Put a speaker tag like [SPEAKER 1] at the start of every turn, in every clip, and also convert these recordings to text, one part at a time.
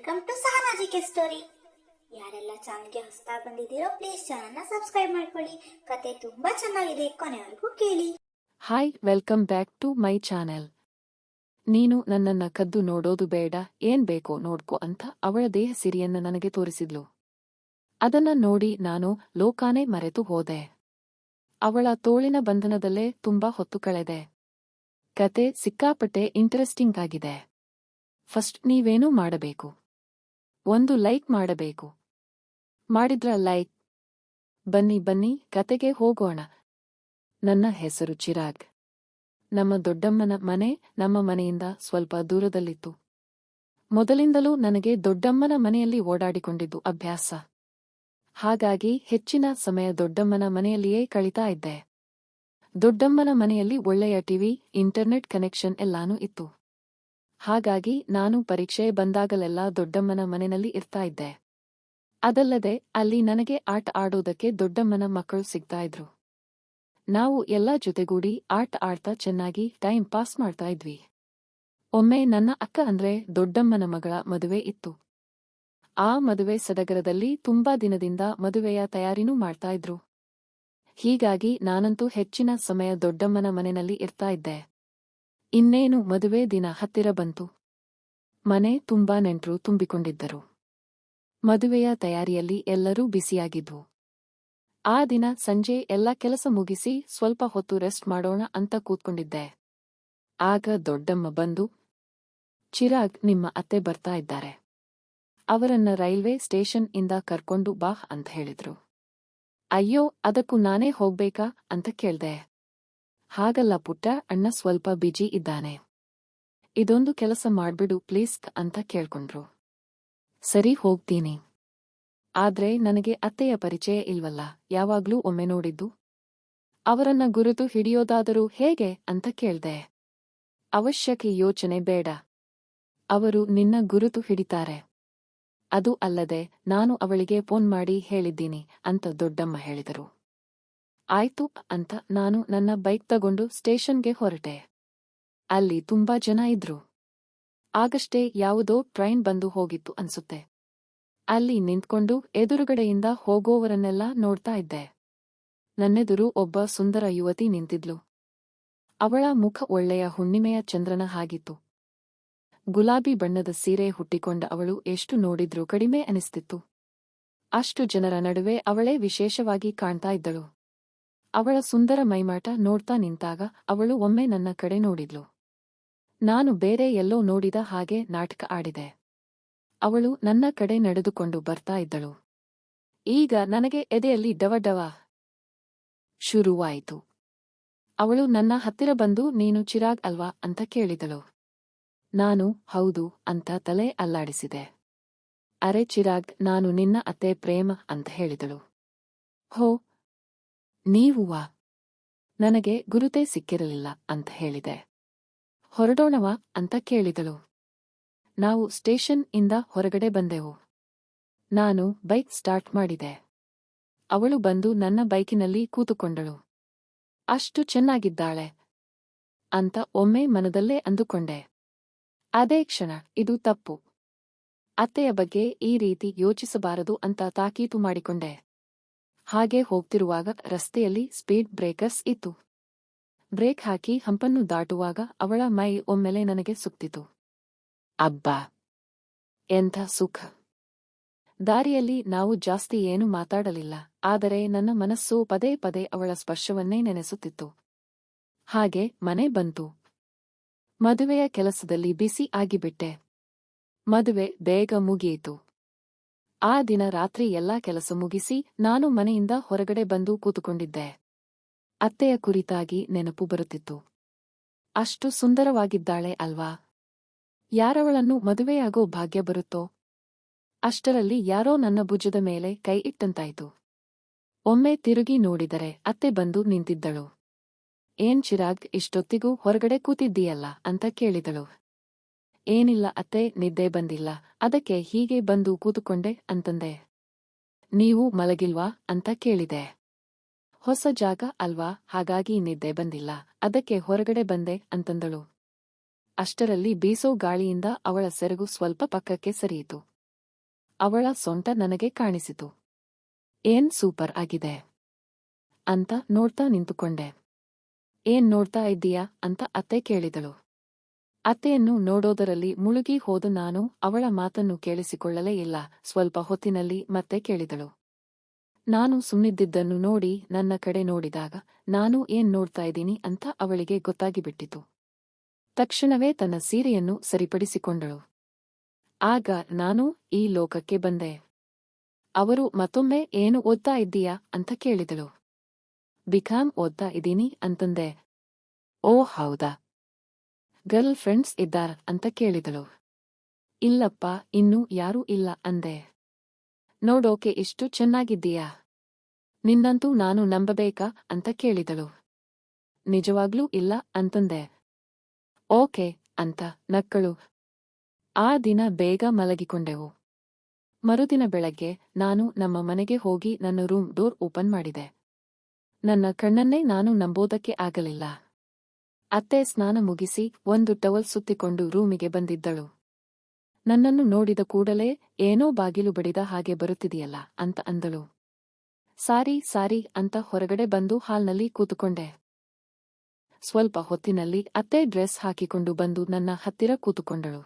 [SPEAKER 1] Welcome to ಸಹನಾಜಿಕೆ story ಯಾರೆಲ್ಲ ಚಾನಲ್ಗೆ ಹೊಸದಾಗಿ ಬಂದಿದ್ದೀರೋ ಪ್ಲೀಸ್ ಚಾನಲ್ನ ಸಬ್ಸ್ಕ್ರೈಬ್ ಮಾಡ್ಕೊಳ್ಳಿ. ಕತೆ ತುಂಬಾ ಚೆನ್ನಾಗಿದೆ, ಕೊನೆವರೆಗೂ ಕೇಳಿ.
[SPEAKER 2] Hi welcome back to my channel ನೀನು ನನ್ನನ್ನ ಕದ್ದು ನೋಡೋದು ಬೇಡ, ಏನ್ ಬೇಕೋ ನೋಡ್ಕೋ ಅಂತ ಅವಳ ದೇಹ ಸಿರಿಯನ್ನ ನನಗೆ ತೋರಿಸಿದ್ಲು. ಅದನ್ನ ನೋಡಿ ನಾನು ಲೋಕಾನೇ ಮರೆತು ಹೋದೆ. ಅವಳ ತೋಳಿನ ಬಂಧನದಲ್ಲೇ ತುಂಬಾ ಹೊತ್ತು ಕಳೆದೆ. ಕತೆ ಸಿಕ್ಕಾಪಟ್ಟೆ ಇಂಟರೆಸ್ಟಿಂಗ್ ಆಗಿದೆ. ಫಸ್ಟ್ ನೀವೇನೂ ಮಾಡಬೇಕು. ಒಂದು ಲೈಕ್ ಮಾಡಬೇಕು. ಮಾಡಿದ್ರ ಲೈಕ್. ಬನ್ನಿ ಬನ್ನಿ, ಕತೆಗೆ ಹೋಗೋಣ. ನನ್ನ ಹೆಸರು ಚಿರಾಗ್. ನಮ್ಮ ದೊಡ್ಡಮ್ಮನ ಮನೆ ನಮ್ಮ ಮನೆಯಿಂದ ಸ್ವಲ್ಪ ದೂರದಲ್ಲಿತ್ತು. ಮೊದಲಿಂದಲೂ ನನಗೆ ದೊಡ್ಡಮ್ಮನ ಮನೆಯಲ್ಲಿ ಓಡಾಡಿಕೊಂಡಿದ್ದು ಅಭ್ಯಾಸ. ಹಾಗಾಗಿ ಹೆಚ್ಚಿನ ಸಮಯ ದೊಡ್ಡಮ್ಮನ ಮನೆಯಲ್ಲಿಯೇ ಕಳೀತಾ ಇದ್ದೆ. ದೊಡ್ಡಮ್ಮನ ಮನೆಯಲ್ಲಿ ಒಳ್ಳೆಯ ಟಿವಿ, ಇಂಟರ್ನೆಟ್ ಕನೆಕ್ಷನ್ ಎಲ್ಲಾನೂ ಇತ್ತು. ಹಾಗಾಗಿ ನಾನು ಪರೀಕ್ಷೆ ಬಂದಾಗಲೆಲ್ಲ ದೊಡ್ಡಮ್ಮನ ಮನೆಯಲ್ಲಿ ಇರ್ತಾ ಇದ್ದೆ. ಅದಲ್ಲದೆ ಅಲ್ಲಿ ನನಗೆ ಆಟ ಆಡೋದಕ್ಕೆ ದೊಡ್ಡಮ್ಮನ ಮಕ್ಕಳು ಸಿಗ್ತಾ ಇದ್ರು. ನಾವು ಎಲ್ಲ ಜೊತೆಗೂಡಿ ಆಟ ಆಡ್ತಾ ಚೆನ್ನಾಗಿ ಟೈಮ್ ಪಾಸ್ ಮಾಡ್ತಾ ಇದ್ವಿ. ಒಮ್ಮೆ ನನ್ನ ಅಕ್ಕ ಅಂದ್ರೆ ದೊಡ್ಡಮ್ಮನ ಮಗಳ ಮದುವೆ ಇತ್ತು. ಆ ಮದುವೆ ಸಡಗರದಲ್ಲಿ ತುಂಬಾ ದಿನದಿಂದ ಮದುವೆಯ ತಯಾರಿನೂ ಮಾಡ್ತಾ ಇದ್ರು. ಹೀಗಾಗಿ ನಾನಂತೂ ಹೆಚ್ಚಿನ ಸಮಯ ದೊಡ್ಡಮ್ಮನ ಮನೆಯಲ್ಲಿ ಇರ್ತಾ ಇದ್ದೆ. ಇನ್ನೇನು ಮದುವೆ ದಿನ ಹತ್ತಿರ ಬಂತು. ಮನೆ ತುಂಬಾ ನೆಂಟರು ತುಂಬಿಕೊಂಡಿದ್ದರು. ಮದುವೆಯ ತಯಾರಿಯಲ್ಲಿ ಎಲ್ಲರೂ ಬಿಸಿಯಾಗಿದ್ವು ಆ ದಿನ ಸಂಜೆ ಎಲ್ಲ ಕೆಲಸ ಮುಗಿಸಿ ಸ್ವಲ್ಪ ಹೊತ್ತು ರೆಸ್ಟ್ ಮಾಡೋಣ ಅಂತ ಕೂತ್ಕೊಂಡಿದ್ದೆ. ಆಗ ದೊಡ್ಡಮ್ಮ ಬಂದು, ಚಿರಾಗ್, ನಿಮ್ಮ ಅತ್ತೆ ಬರ್ತಾ ಇದ್ದಾರೆ. ಅವರನ್ನ ರೈಲ್ವೆ ಸ್ಟೇಷನ್ ಇಂದ ಕರ್ಕೊಂಡು ಬಾ ಅಂತ ಹೇಳಿದ್ರು. ಅಯ್ಯೋ, ಅದಕ್ಕೂ ನಾನೇ ಹೋಗ್ಬೇಕಾ? ಅಂತ ಕೇಳ್ದೆ. ಹಾಗಲ್ಲ ಪುಟ್ಟ, ಅಣ್ಣ ಸ್ವಲ್ಪ ಬಿಜಿ ಇದ್ದಾನೆ. ಇದೊಂದು ಕೆಲಸ ಮಾಡ್ಬಿಡು ಪ್ಲೀಸ್ ಅಂತ ಕೇಳ್ಕೊಂಡ್ರು. ಸರಿ ಹೋಗ್ತೀನಿ. ಆದ್ರೆ ನನಗೆ ಅತ್ತೆಯ ಪರಿಚಯ ಇಲ್ವಲ್ಲ, ಯಾವಾಗ್ಲೂ ಒಮ್ಮೆ ನೋಡಿದ್ದು? ಅವರನ್ನ ಗುರುತು ಹಿಡಿಯೋದಾದರೂ ಹೇಗೆ ಅಂತ ಕೇಳ್ದೆ. ಅವಶ್ಯಕ ಯೋಚನೆ ಬೇಡ. ಅವರು ನಿನ್ನ ಗುರುತು ಹಿಡಿತಾರೆ. ಅದು ಅಲ್ಲದೆ ನಾನು ಅವಳಿಗೆ ಫೋನ್ ಮಾಡಿ ಹೇಳಿದ್ದೀನಿ ಅಂತ ದೊಡ್ಡಮ್ಮ ಹೇಳಿದರು. ಆಯ್ತು ಅಂತ ನಾನು ನನ್ನ ಬೈಕ್ ತಗೊಂಡು ಸ್ಟೇಷನ್ಗೆ ಹೊರಟೆ. ಅಲ್ಲಿ ತುಂಬಾ ಜನ ಇದ್ರು. ಆಗಷ್ಟೇ ಯಾವುದೋ ಟ್ರೈನ್ ಬಂದು ಹೋಗಿತ್ತು ಅನ್ಸುತ್ತೆ. ಅಲ್ಲಿ ನಿಂತ್ಕೊಂಡು ಎದುರುಗಡೆಯಿಂದ ಹೋಗೋವರನ್ನೆಲ್ಲ ನೋಡ್ತಾ ಇದ್ದೆ. ನನ್ನೆದುರು ಒಬ್ಬ ಸುಂದರ ಯುವತಿ ನಿಂತಿದ್ಲು. ಅವಳ ಮುಖ ಒಳ್ಳೆಯ ಹುಣ್ಣಿಮೆಯ ಚಂದ್ರನ ಹಾಗಿತ್ತು. ಗುಲಾಬಿ ಬಣ್ಣದ ಸೀರೆ ಹುಟ್ಟಿಕೊಂಡ ಅವಳು ಎಷ್ಟು ನೋಡಿದ್ರೂ ಕಡಿಮೆ ಅನಿಸ್ತಿತ್ತು. ಅಷ್ಟು ಜನರ ನಡುವೆ ಅವಳೇ ವಿಶೇಷವಾಗಿ ಕಾಣ್ತಾ ಇದ್ದಳು. ಅವಳ ಸುಂದರ ಮೈಮಾಟ ನೋಡ್ತಾ ನಿಂತಾಗ ಅವಳು ಒಮ್ಮೆ ನನ್ನ ಕಡೆ ನೋಡಿದ್ಲು. ನಾನು ಬೇರೆ ಎಲ್ಲೋ ನೋಡಿದ ಹಾಗೆ ನಾಟಕ ಆಡಿದೆ. ಅವಳು ನನ್ನ ಕಡೆ ನಡೆದುಕೊಂಡು ಬರ್ತಾ ಇದ್ದಳು. ಈಗ ನನಗೆ ಎದೆಯಲ್ಲಿ ಡವಡವ ಡವ ಶುರುವಾಯಿತು. ಅವಳು ನನ್ನ ಹತ್ತಿರ ಬಂದು, ನೀನು ಚಿರಾಗ್ ಅಲ್ವಾ? ಅಂತ ಕೇಳಿದಳು. ನಾನು ಹೌದು ಅಂತ ತಲೆ ಅಲ್ಲಾಡಿಸಿದೆ. ಅರೆ ಚಿರಾಗ್, ನಾನು ನಿನ್ನ ಅತ್ತೆ ಪ್ರೇಮ ಅಂತ ಹೇಳಿದಳು. ಹೋ ನೀವುವಾ ನನಗೆ ಗುರುತೇ ಸಿಕ್ಕಿರಲಿಲ್ಲ ಅಂತ ಹೇಳಿದೆ. ಹೊರಡೋಣವಾ ಅಂತ ಕೇಳಿದಳು. ನಾವು ಸ್ಟೇಷನ್ ಇಂದ ಹೊರಗಡೆ ಬಂದೆವು. ನಾನು ಬೈಕ್ ಸ್ಟಾರ್ಟ್ ಮಾಡಿದೆ. ಅವಳು ಬಂದು ನನ್ನ ಬೈಕಿನಲ್ಲಿ ಕೂತುಕೊಂಡಳು. ಅಷ್ಟು ಚೆನ್ನಾಗಿದ್ದಾಳೆ ಅಂತ ಒಮ್ಮೆ ಮನದಲ್ಲೇ ಅಂದುಕೊಂಡೆ. ಅದೇ ಕ್ಷಣ, ಇದು ತಪ್ಪು. ಅತ್ತೆಯ ಬಗ್ಗೆ ಈ ರೀತಿ ಯೋಚಿಸಬಾರದು ಅಂತ ತಾಕೀತು ಮಾಡಿಕೊಂಡೆ. ಹಾಗೆ ಹೋಗ್ತಿರುವಾಗ ರಸ್ತೆಯಲ್ಲಿ ಸ್ಪೀಡ್ ಬ್ರೇಕರ್ಸ್ ಇತ್ತು. ಬ್ರೇಕ್ ಹಾಕಿ ಹಂಪನ್ನು ದಾಟುವಾಗ ಅವಳ ಮೈ ಒಮ್ಮೆಲೆ ನನಗೆ ಸುಕ್ತಿತು ಅಬ್ಬ! ಎಂಥ ಸುಖ! ದಾರಿಯಲ್ಲಿ ನಾವು ಜಾಸ್ತಿ ಏನು ಮಾತಾಡಲಿಲ್ಲ, ಆದರೆ ನನ್ನ ಮನಸ್ಸು ಪದೇ ಪದೇ ಅವಳ ಸ್ಪರ್ಶವನ್ನೇ ನೆನೆಸುತ್ತಿತ್ತು. ಹಾಗೆ ಮನೆ ಬಂತು. ಮದುವೆಯ ಕೆಲಸದಲ್ಲಿ ಬಿಸಿ ಆಗಿಬಿಟ್ಟೆ. ಮದುವೆ ಬೇಗ ಮುಗಿಯಿತು. ಆ ದಿನ ರಾತ್ರಿ ಎಲ್ಲಾ ಕೆಲಸ ಮುಗಿಸಿ ನಾನು ಮನೆಯಿಂದ ಹೊರಗಡೆ ಬಂದು ಕೂತುಕೊಂಡಿದ್ದೆ. ಅತ್ತೆಯ ಕುರಿತಾಗಿ ನೆನಪು ಬರುತ್ತಿತ್ತು. ಅಷ್ಟು ಸುಂದರವಾಗಿದ್ದಾಳೆ ಅಲ್ವಾ? ಯಾರವಳನ್ನು ಮದುವೆಯಾಗೋ ಭಾಗ್ಯ ಬರುತ್ತೋ? ಅಷ್ಟರಲ್ಲಿ ಯಾರೋ ನನ್ನ ಭುಜದ ಮೇಲೆ ಕೈ ಇಟ್ಟಂತಾಯ್ತು. ಒಮ್ಮೆ ತಿರುಗಿ ನೋಡಿದರೆ ಅತ್ತೆ ಬಂದು ನಿಂತಿದ್ದಳು. ಏನ್ ಚಿರಾಗ್, ಇಷ್ಟೊತ್ತಿಗೂ ಹೊರಗಡೆ ಕೂತಿದ್ದೀಯಲ್ಲ ಅಂತ ಕೇಳಿದಳು. ಏನಿಲ್ಲ ಅತ್ತೆ, ನಿದ್ದೆ ಬಂದಿಲ್ಲ. ಅದಕ್ಕೆ ಹೀಗೆ ಬಂದು ಕೂತುಕೊಂಡೆ ಅಂತಂದೆ. ನೀವು ಮಲಗಿಲ್ವಾ ಅಂತ ಕೇಳಿದೆ. ಹೊಸ ಜಾಗ ಅಲ್ವಾ? ಹಾಗಾಗಿ ನಿದ್ದೆ ಬಂದಿಲ್ಲ. ಅದಕ್ಕೆ ಹೊರಗಡೆ ಬಂದೆ ಅಂತಂದಳು. ಅಷ್ಟರಲ್ಲಿ ಬೀಸೋ ಗಾಳಿಯಿಂದ ಅವಳ ಸೆರಗು ಸ್ವಲ್ಪ ಪಕ್ಕಕ್ಕೆ ಸರಿಯಿತು. ಅವಳ ಸೊಂಟ ನನಗೆ ಕಾಣಿಸಿತು. ಏನ್ ಸೂಪರ್ ಆಗಿದೆ? ಅಂತ ನೋಡ್ತಾ ನಿಂತುಕೊಂಡೆ. ಏನ್ ನೋಡ್ತಾ ಇದ್ದೀಯಾ? ಅಂತ ಅತ್ತೆ ಕೇಳಿದಳು. ಅತ್ತೆಯನ್ನು ನೋಡೋದರಲ್ಲಿ ಮುಳುಗಿ ಹೋದ ನಾನು ಅವಳ ಮಾತನ್ನು ಕೇಳಿಸಿಕೊಳ್ಳಲೇ ಇಲ್ಲ. ಸ್ವಲ್ಪ ಹೊತ್ತಿನಲ್ಲಿ ಮತ್ತೆ ಕೇಳಿದಳು. ನಾನು ಸುಮ್ಮಿದ್ದಿದ್ದನ್ನು ನೋಡಿ ನನ್ನ ಕಡೆ ನೋಡಿದಾಗ, ನಾನು ಏನ್ ನೋಡ್ತಾ ಇದ್ದೀನಿ? ಅಂತ ಅವಳಿಗೆ ಗೊತ್ತಾಗಿಬಿಟ್ಟಿತು. ತಕ್ಷಣವೇ ತನ್ನ ಸೀರೆಯನ್ನು ಸರಿಪಡಿಸಿಕೊಂಡಳು. ಆಗ, ನಾನು ಈ ಲೋಕಕ್ಕೆ ಬಂದೆ. ಅವರು ಮತ್ತೊಮ್ಮೆ ಏನು ಓದ್ತಾ ಇದ್ದೀಯಾ? ಅಂತ ಕೇಳಿದಳು. ಬಿಕಾಂ ಓದ್ತಾ ಇದ್ದೀನಿ ಅಂತಂದೆ. ಓ, ಹೌದಾ? ಗರ್ಲ್ ಫ್ರೆಂಡ್ಸ್ ಇದ್ದಾರ ಅಂತ ಕೇಳಿದಳು. ಇಲ್ಲಪ್ಪ, ಇನ್ನೂ ಯಾರೂ ಇಲ್ಲ ಅಂದೆ. ನೋಡೋಕೆ ಇಷ್ಟು ಚೆನ್ನಾಗಿದ್ದೀಯಾ? ನಿನ್ನಂತೂ ನಾನು ನಂಬಬೇಕಾ ಅಂತ ಕೇಳಿದಳು. ನಿಜವಾಗ್ಲೂ ಇಲ್ಲ ಅಂತಂದೆ. ಓಕೆ ಅಂತ ನಕ್ಕಳು. ಆ ದಿನ ಬೇಗ ಮಲಗಿಕೊಂಡೆವು. ಮರುದಿನ ಬೆಳಗ್ಗೆ ನಾನು ನಮ್ಮ ಮನೆಗೆ ಹೋಗಿ ನನ್ನ ರೂಮ್ ಡೋರ್ ಓಪನ್ ಮಾಡಿದೆ. ನನ್ನ ಕಣ್ಣನ್ನೇ ನಾನು ನಂಬೋದಕ್ಕೆ ಆಗಲಿಲ್ಲ. ಅತ್ತೆ ಸ್ನಾನ ಮುಗಿಸಿ ಒಂದು ಟವಲ್ ಸುತ್ತಿಕೊಂಡು ರೂಮಿಗೆ ಬಂದಿದ್ದಳು. ನನ್ನನ್ನು ನೋಡಿದ ಕೂಡಲೇ ಏನೋ ಬಾಗಿಲು ಬಡಿದ ಹಾಗೆ ಬರುತ್ತಿದೆಯಲ್ಲ ಅಂತ ಅಂದಳು. ಸಾರಿ ಸಾರಿ ಅಂತ ಹೊರಗಡೆ ಬಂದು ಹಾಲ್ನಲ್ಲಿ ಕೂತುಕೊಂಡೆ. ಸ್ವಲ್ಪ ಹೊತ್ತಿನಲ್ಲಿ ಅತ್ತೆ ಡ್ರೆಸ್ ಹಾಕಿಕೊಂಡು ಬಂದು ನನ್ನ ಹತ್ತಿರ ಕೂತುಕೊಂಡಳು.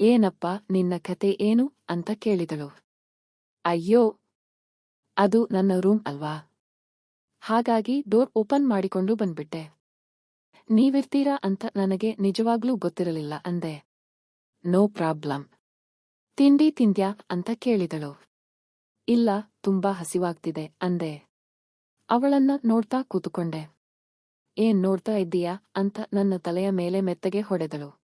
[SPEAKER 2] ಏನಪ್ಪ, ನಿನ್ನ ಕತೆ ಏನು ಅಂತ ಕೇಳಿದಳು. ಅಯ್ಯೋ! ಅದು ನನ್ನ ರೂಮ್ ಅಲ್ವಾ? ಹಾಗಾಗಿ ಡೋರ್ ಓಪನ್ ಮಾಡಿಕೊಂಡು ಬಂದ್ಬಿಟ್ಟೆ. ನೀವಿರ್ತೀರಾ ಅಂತ ನನಗೆ ನಿಜವಾಗ್ಲೂ ಗೊತ್ತಿರಲಿಲ್ಲ ಅಂದೆ. No problem. ತಿಂಡಿ ತಿಂದ್ಯಾ ಅಂತ ಕೇಳಿದಳು. ಇಲ್ಲ, ತುಂಬಾ ಹಸಿವಾಗ್ತಿದೆ ಅಂದೆ. ಅವಳನ್ನ ನೋಡ್ತಾ ಕೂತುಕೊಂಡೆ. ಏನ್ ನೋಡ್ತಾ ಇದ್ದೀಯಾ ಅಂತ ನನ್ನ ತಲೆಯ ಮೇಲೆ ಮೆತ್ತಗೆ ಹೊಡೆದಳು.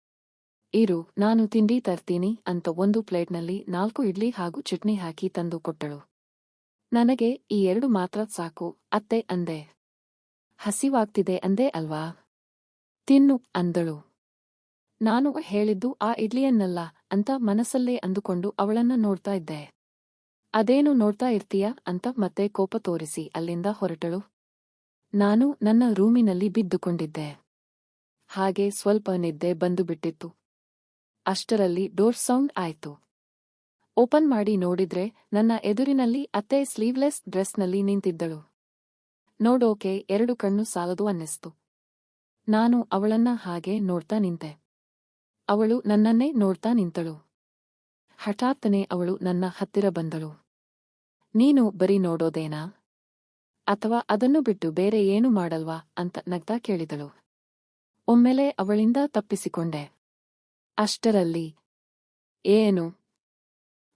[SPEAKER 2] ಇರು, ನಾನು ತಿಂಡಿ ತರ್ತೀನಿ ಅಂತ ಒಂದು ಪ್ಲೇಟ್ನಲ್ಲಿ ನಾಲ್ಕು ಇಡ್ಲಿ ಹಾಗೂ ಚಟ್ನಿ ಹಾಕಿ ತಂದು ಕೊಟ್ಟಳು. ನನಗೆ ಈ ಎರಡು ಮಾತ್ರ ಸಾಕು, ಅತ್ತೆ ಅಂದೆ. ಹಸಿವಾಗ್ತಿದೆ ಅಂದೆ ಅಲ್ವಾ? ತಿನ್ನು ಅಂದಳು. ನಾನು ಹೇಳಿದ್ದು ಆ ಇಡ್ಲಿಯನ್ನಲ್ಲ ಅಂತ ಮನಸ್ಸಲ್ಲೇ ಅಂದುಕೊಂಡು ಅವಳನ್ನ ನೋಡ್ತಾ ಇದ್ದೆ. ಅದೇನು ನೋಡ್ತಾ ಇರ್ತೀಯಾ? ಅಂತ ಮತ್ತೆ ಕೋಪ ತೋರಿಸಿ ಅಲ್ಲಿಂದ ಹೊರಟಳು. ನಾನು ನನ್ನ ರೂಮಿನಲ್ಲಿ ಬಿದ್ದುಕೊಂಡಿದ್ದೆ. ಹಾಗೆ ಸ್ವಲ್ಪ ನಿದ್ದೆ ಬಂದು ಬಿಟ್ಟಿತ್ತು. ಅಷ್ಟರಲ್ಲಿ ಡೋರ್ ಸೌಂಡ್ ಆಯ್ತು. ಓಪನ್ ಮಾಡಿ ನೋಡಿದ್ರೆ ನನ್ನ ಎದುರಿನಲ್ಲಿ ಅತ್ತೆ ಸ್ಲೀವ್ಲೆಸ್ ಡ್ರೆಸ್ನಲ್ಲಿ ನಿಂತಿದ್ದಳು. ನೋಡೋಕೆ ಎರಡು ಕಣ್ಣು ಸಾಲದು ಅನ್ನಿಸ್ತು. ನಾನು ಅವಳನ್ನ ಹಾಗೆ ನೋಡ್ತಾ ನಿಂತೆ. ಅವಳು ನನ್ನನ್ನೇ ನೋಡ್ತಾ ನಿಂತಳು. ಹಠಾತ್ತನೆ ಅವಳು ನನ್ನ ಹತ್ತಿರ ಬಂದಳು. ನೀನು ಬರೀ ನೋಡೋದೇನಾ? ಅಥವಾ ಅದನ್ನು ಬಿಟ್ಟು ಬೇರೆ ಏನು ಮಾಡಲ್ವಾ? ಅಂತ ನಗ್ತಾ ಕೇಳಿದಳು. ಒಮ್ಮೆಲೆ ಅವಳಿಂದ ತಪ್ಪಿಸಿಕೊಂಡೆ. ಅಷ್ಟರಲ್ಲಿ, ಏನು?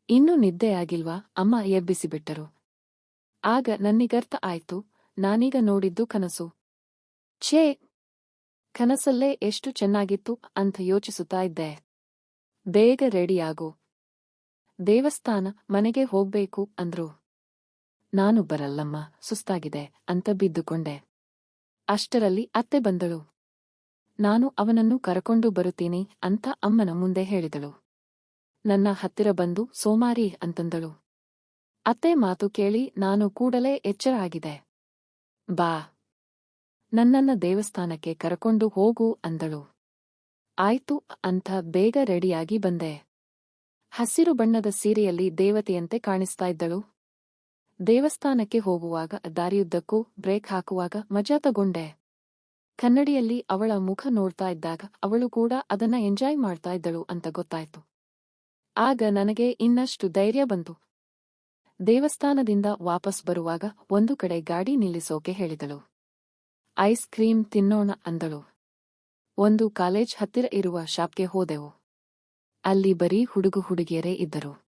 [SPEAKER 2] ಇನ್ನೂ ನಿದ್ದೆ ಆಗಿಲ್ವಾ? ಅಮ್ಮ ಎಬ್ಬಿಸಿಬಿಟ್ಟರು. ಆಗ ನನ್ನಿಗರ್ಥ ಆಯ್ತು. ನಾನೀಗ ನೋಡಿದ್ದು ಕನಸು. ಛೇ! ಕನಸಲ್ಲೇ ಎಷ್ಟು ಚೆನ್ನಾಗಿತ್ತು ಅಂತ ಯೋಚಿಸುತ್ತಾ ಇದ್ದೆ. ಬೇಗ ರೆಡಿಯಾಗು. ದೇವಸ್ಥಾನ ಮನೆಗೆ ಹೋಗ್ಬೇಕು ಅಂದ್ರು. ನಾನು ಬರಲ್ಲಮ್ಮ, ಸುಸ್ತಾಗಿದೆ ಅಂತ ಬಿದ್ದುಕೊಂಡೆ. ಅಷ್ಟರಲ್ಲಿ ಅತ್ತೆ ಬಂದಳು. ನಾನು ಅವನನ್ನು ಕರಕೊಂಡು ಬರುತ್ತೀನಿ ಅಂತ ಅಮ್ಮನ ಮುಂದೆ ಹೇಳಿದಳು. ನನ್ನ ಹತ್ತಿರ ಬಂದು ಸೋಮಾರಿ ಅಂತಂದಳು. ಅತ್ತೆ ಮಾತು ಕೇಳಿ ನಾನು ಕೂಡಲೇ ಎಚ್ಚರ ಆಗಿದೆ. ಬಾ. ನನ್ನನ್ನ ದೇವಸ್ಥಾನಕ್ಕೆ ಕರಕೊಂಡು ಹೋಗು ಅಂದಳು. ಆಯ್ತು ಅಂತ ಬೇಗ ರೆಡಿಯಾಗಿ ಬಂದೆ. ಹಸಿರು ಬಣ್ಣದ ಸೀರೆಯಲ್ಲಿ ದೇವತೆಯಂತೆ ಕಾಣಿಸ್ತಾ ಇದ್ದಳು. ದೇವಸ್ಥಾನಕ್ಕೆ ಹೋಗುವಾಗ ದಾರಿಯುದ್ದಕ್ಕೂ ಬ್ರೇಕ್ ಹಾಕುವಾಗ ಮಜಾ ತಗೊಂಡೆ. ಕನ್ನಡಿಯಲ್ಲಿ ಅವಳ ಮುಖ ನೋಡ್ತಾ ಇದ್ದಾಗ ಅವಳು ಕೂಡ ಅದನ್ನ ಎಂಜಾಯ್ ಮಾಡ್ತಾ ಇದ್ದಳು ಅಂತ ಗೊತ್ತಾಯ್ತು. ಆಗ ನನಗೆ ಇನ್ನಷ್ಟು ಧೈರ್ಯ ಬಂತು. ದೇವಸ್ಥಾನದಿಂದ ವಾಪಸ್ ಬರುವಾಗ ಒಂದು ಕಡೆ ಗಾಡಿ ನಿಲ್ಲಿಸೋಕೆ ಹೇಳಿದಳು. ಐಸ್ ಕ್ರೀಮ್ ತಿನ್ನೋಣ ಅಂದಳು. ಒಂದು ಕಾಲೇಜ್ ಹತ್ತಿರ ಇರುವ ಶಾಪ್ಗೆ ಹೋದೆವು. ಅಲ್ಲಿ ಬರೀ ಹುಡುಗು ಹುಡುಗಿಯರೇ ಇದ್ದರು.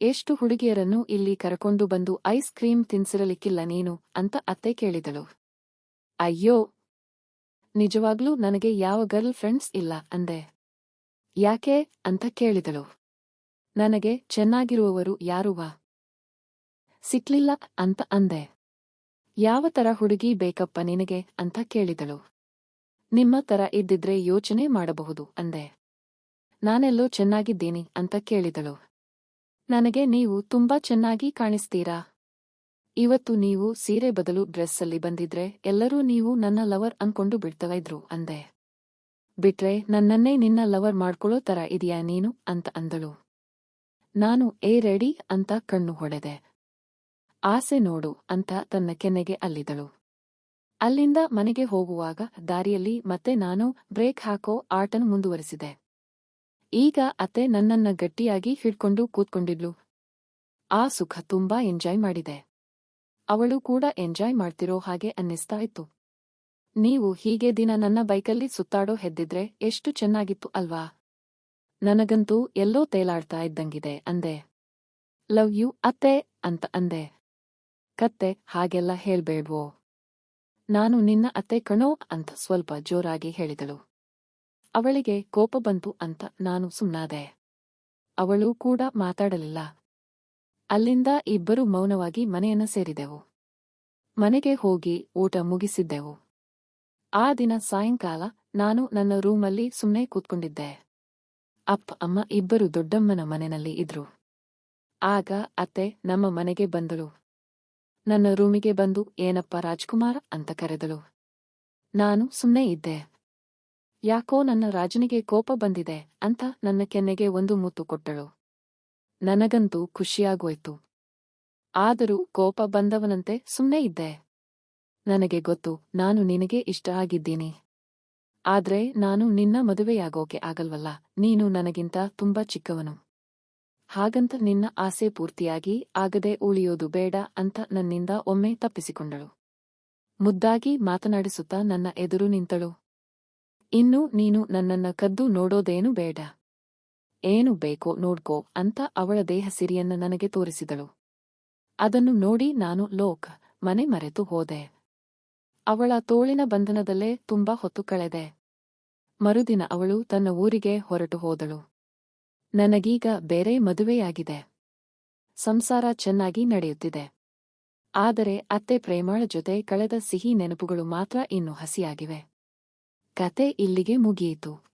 [SPEAKER 2] ಎಷ್ಟು ಹುಡುಗಿಯರನ್ನು ಇಲ್ಲಿ ಕರಕೊಂಡು ಬಂದು ಐಸ್ ಕ್ರೀಮ್ ತಿನ್ಸಿರಲಿಕ್ಕಿಲ್ಲ ನೀನು ಅಂತ ಅತ್ತೆ ಕೇಳಿದಳು. ಅಯ್ಯೋ, ನಿಜವಾಗ್ಲೂ ನನಗೆ ಯಾವ ಗರ್ಲ್ ಫ್ರೆಂಡ್ಸ್ ಇಲ್ಲ ಅಂದೆ. ಯಾಕೆ? ಅಂತ ಕೇಳಿದಳು. ನನಗೆ ಚೆನ್ನಾಗಿರುವವರು ಯಾರುವಾ ಸಿಕ್ಲಿಲ್ಲ ಅಂತ ಅಂದೆ. ಯಾವ ತರ ಹುಡುಗಿ ಬೇಕಪ್ಪ ನಿನಗೆ ಅಂತ ಕೇಳಿದಳು. ನಿಮ್ಮ ತರ ಇದ್ದಿದ್ರೆ ಯೋಚನೆ ಮಾಡಬಹುದು ಅಂದೆ. ನಾನೆಲ್ಲೋ ಚೆನ್ನಾಗಿದ್ದೀನಿ ಅಂತ ಕೇಳಿದಳು. ನನಗೆ ನೀವು ತುಂಬಾ ಚೆನ್ನಾಗಿ ಕಾಣಿಸ್ತೀರಾ? ಇವತ್ತು ನೀವು ಸೀರೆ ಬದಲು ಡ್ರೆಸ್ಸಲ್ಲಿ ಬಂದಿದ್ರೆ ಎಲ್ಲರೂ ನೀವು ನನ್ನ ಲವರ್ ಅನ್ಕೊಂಡು ಬಿಡ್ತಾ ಇದ್ರು ಅಂದೆ. ಬಿಟ್ರೆ ನನ್ನನ್ನೇ ನಿನ್ನ ಲವರ್ ಮಾಡ್ಕೊಳ್ಳೋ ತರ ಇದೆಯಾ ನೀನು ಅಂತ ಅಂದಳು. ನಾನು ಏ ರೆಡಿ ಅಂತ ಕಣ್ಣು ಹೊಡೆದೆ. ಆಸೆ ನೋಡು ಅಂತ ತನ್ನ ಕೆನ್ನೆಗೆ ಅಲ್ಲಿದಳು ಅಲ್ಲಿಂದ ಮನೆಗೆ ಹೋಗುವಾಗ ದಾರಿಯಲ್ಲಿ ಮತ್ತೆ ನಾನು ಬ್ರೇಕ್ ಹಾಕೋ ಆಟನ್ ಮುಂದುವರೆಸಿದೆ. ಈಗ ಅತ್ತೆ ನನ್ನನ್ನ ಗಟ್ಟಿಯಾಗಿ ಹಿಡ್ಕೊಂಡು ಕೂತ್ಕೊಂಡಿದ್ಲು. ಆ ಸುಖ ತುಂಬಾ ಎಂಜಾಯ್ ಮಾಡಿದೆ. ಅವಳು ಕೂಡ ಎಂಜಾಯ್ ಮಾಡ್ತಿರೋ ಹಾಗೆ ಅನ್ನಿಸ್ತಾ ಇತ್ತು. ನೀವು ಹೀಗೆ ದಿನ ನನ್ನ ಬೈಕಲ್ಲಿ ಸುತ್ತಾಡೋ ಹೆದ್ದಿದ್ರೆ ಎಷ್ಟು ಚೆನ್ನಾಗಿತ್ತು ಅಲ್ವಾ? ನನಗಂತೂ ಎಲ್ಲೋ ತೇಲಾಡ್ತಾ ಇದ್ದಂಗಿದೆ ಅಂದೆ. ಲವ್ ಯು ಅತ್ತೆ ಅಂತ ಅಂದೆ. ಕತ್ತೆ ಹಾಗೆಲ್ಲ ಹೇಳ್ಬೇಡ್ವೋ. ನಾನು ನಿನ್ನ ಅತ್ತೆ ಕಣೋ ಅಂತ ಸ್ವಲ್ಪ ಜೋರಾಗಿ ಹೇಳಿದಳು. ಅವಳಿಗೆ ಕೋಪ ಬಂತು ಅಂತ ನಾನು ಸುಮ್ಮನಾದೆ ಅವಳು ಕೂಡ ಮಾತಾಡಲಿಲ್ಲ. ಅಲ್ಲಿಂದ ಇಬ್ಬರು ಮೌನವಾಗಿ ಮನೆಯನ್ನ ಸೇರಿದೆವು. ಮನೆಗೆ ಹೋಗಿ ಊಟ ಮುಗಿಸಿದ್ದೆವು. ಆ ದಿನ ಸಾಯಂಕಾಲ ನಾನು ನನ್ನ ರೂಮಲ್ಲಿ ಸುಮ್ಮನೆ ಕೂತ್ಕೊಂಡಿದ್ದೆ. ಅಪ್ಪ, ಅಮ್ಮ ಇಬ್ಬರು ದೊಡ್ಡಮ್ಮನ ಮನೆಯಲ್ಲಿ ಇದ್ರು. ಆಗ ಅತ್ತೆ ನಮ್ಮ ಮನೆಗೆ ಬಂದಳು. ನನ್ನ ರೂಮಿಗೆ ಬಂದು, ಏನಪ್ಪ ರಾಜ್ಕುಮಾರ ಅಂತ ಕರೆದಳು. ನಾನು ಸುಮ್ಮನೆ ಇದ್ದೆ. ಯಾಕೋ ನನ್ನ ರಾಜನಿಗೆ ಕೋಪ ಬಂದಿದೆ ಅಂತ ನನ್ನ ಕೆನ್ನೆಗೆ ಒಂದು ಮುತ್ತು ಕೊಟ್ಟಳು. ನನಗಂತೂ ಖುಷಿಯಾಗೋಯ್ತು. ಆದರೂ ಕೋಪ ಬಂದವನಂತೆ ಸುಮ್ಮನೆ ಇದ್ದೆ. ನನಗೆ ಗೊತ್ತು, ನಾನು ನಿನಗೆ ಇಷ್ಟ ಆಗಿದ್ದೀನಿ. ಆದ್ರೆ ನಾನು ನಿನ್ನ ಮದುವೆಯಾಗೋಕೆ ಆಗಲ್ವಲ್ಲ, ನೀನು ನನಗಿಂತ ತುಂಬಾ ಚಿಕ್ಕವನು. ಹಾಗಂತ ನಿನ್ನ ಆಸೆ ಪೂರ್ತಿಯಾಗಿ ಆಗದೆ ಉಳಿಯೋದು ಬೇಡ ಅಂತ ನನ್ನಿಂದ ಒಮ್ಮೆ ತಪ್ಪಿಸಿಕೊಂಡಳು. ಮುದ್ದಾಗಿ ಮಾತನಾಡಿಸುತ್ತಾ ನನ್ನ ಎದುರು ನಿಂತಳು. ಇನ್ನು ನೀನು ನನ್ನನ್ನ ಕದ್ದು ನೋಡೋದೇನು ಬೇಡ. ಏನು ಬೇಕೋ ನೋಡ್ಕೋ ಅಂತ ಅವಳ ದೇಹ ಸಿರಿಯನ್ನ ನನಗೆ ತೋರಿಸಿದಳು. ಅದನ್ನು ನೋಡಿ ನಾನು ಲೋಕ್, ಮನೆ ಮರೆತು ಹೋದೆ. ಅವಳ ತೋಳಿನ ಬಂಧನದಲ್ಲೇ ತುಂಬಾ ಹೊತ್ತು ಕಳೆದೆ. ಮರುದಿನ ಅವಳು ತನ್ನ ಊರಿಗೆ ಹೊರಟು ಹೋದಳು. ನನಗೀಗ ಬೇರೆ ಮದುವೆಯಾಗಿದೆ. ಸಂಸಾರ ಚೆನ್ನಾಗಿ ನಡೆಯುತ್ತಿದೆ. ಆದರೆ ಅತ್ತೆ ಪ್ರೇಮಾಳ ಜೊತೆ ಕಳೆದ ಸಿಹಿ ನೆನಪುಗಳು ಮಾತ್ರ ಇನ್ನು ಹಸಿಯಾಗಿವೆ. ಕತೆ ಇಲ್ಲಿಗೆ ಮುಗಿಯಿತು.